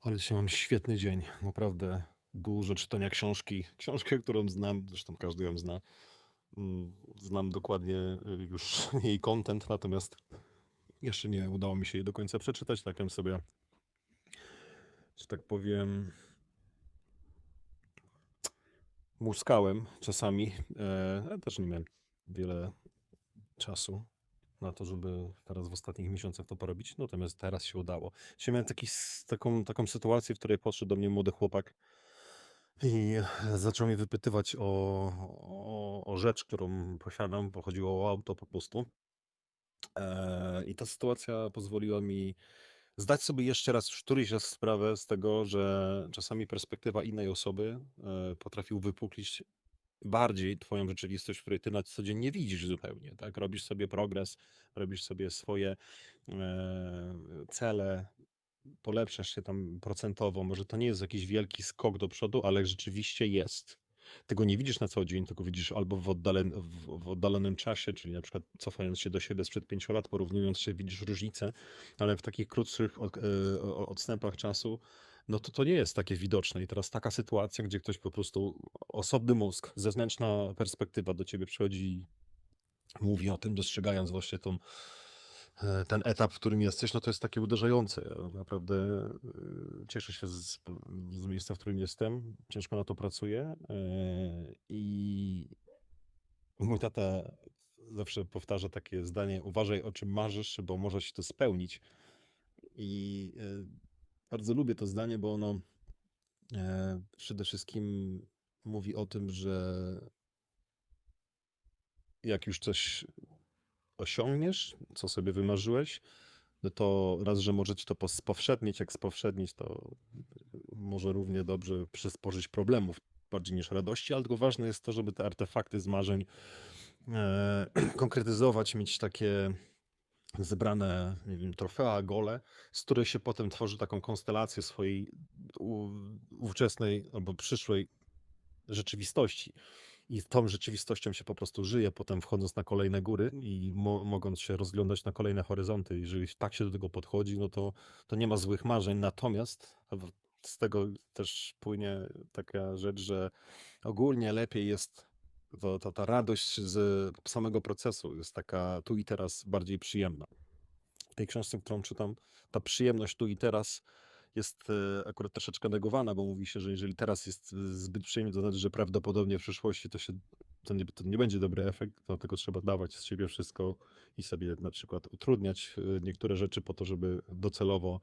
Ale dzisiaj mam świetny dzień. Naprawdę dużo czytania książki. Książkę, którą znam, zresztą każdy ją zna. Mm, Znam dokładnie y, już jej content, natomiast jeszcze nie udało mi się jej do końca przeczytać. Tak sobie, że tak powiem, muskałem czasami. E, też nie miałem wiele czasu na to, żeby teraz w ostatnich miesiącach to porobić. Natomiast teraz się udało. Dzisiaj miałem taki, taką, taką sytuację, w której podszedł do mnie młody chłopak i zaczął mnie wypytywać o, o, o rzecz, którą posiadam, bo chodziło o auto po prostu. E, I ta sytuacja pozwoliła mi zdać sobie jeszcze raz, któryś raz sprawę z tego, że czasami perspektywa innej osoby e, potrafi bardziej twoją rzeczywistość, w której ty na co dzień nie widzisz zupełnie, tak? Robisz sobie progres, robisz sobie swoje e, cele, polepszasz się tam procentowo. Może to nie jest jakiś wielki skok do przodu, ale rzeczywiście jest. Tego nie widzisz na co dzień, tylko widzisz albo w, oddalen, w, w oddalonym czasie, czyli na przykład cofając się do siebie sprzed pięciu lat, porównując się, widzisz różnicę, ale w takich krótszych od, e, odstępach czasu, no to to nie jest takie widoczne. I teraz taka sytuacja, gdzie ktoś po prostu, osobny mózg, zewnętrzna perspektywa do ciebie przychodzi i mówi o tym, dostrzegając właśnie tą, e, ten etap, w którym jesteś, no to jest takie uderzające. Ja naprawdę e, cieszę się z, z miejsca, w którym jestem. Ciężko na to pracuję. e, I mój tata zawsze powtarza takie zdanie: uważaj o czym marzysz, bo może się to spełnić. I bardzo lubię to zdanie, bo ono e, przede wszystkim mówi o tym, że jak już coś osiągniesz, co sobie wymarzyłeś, no to raz, że może ci to spowszednić, jak spowszednić, to może równie dobrze przysporzyć problemów bardziej niż radości, ale tylko ważne jest to, żeby te artefakty z marzeń e, konkretyzować, mieć takie zebrane, nie wiem, trofea, gole, z których się potem tworzy taką konstelację swojej ówczesnej albo przyszłej rzeczywistości. I tą rzeczywistością się po prostu żyje, potem wchodząc na kolejne góry i mo mogąc się rozglądać na kolejne horyzonty. Jeżeli tak się do tego podchodzi, no to, to nie ma złych marzeń. Natomiast z tego też płynie taka rzecz, że ogólnie lepiej jest to, to, ta radość z samego procesu, jest taka tu i teraz bardziej przyjemna. W tej książce, którą czytam, ta przyjemność tu i teraz jest e, akurat troszeczkę negowana, bo mówi się, że jeżeli teraz jest e, zbyt przyjemnie, to znaczy, że prawdopodobnie w przyszłości to się to nie, to nie będzie dobry efekt, dlatego trzeba dawać z siebie wszystko i sobie na przykład utrudniać e, niektóre rzeczy po to, żeby docelowo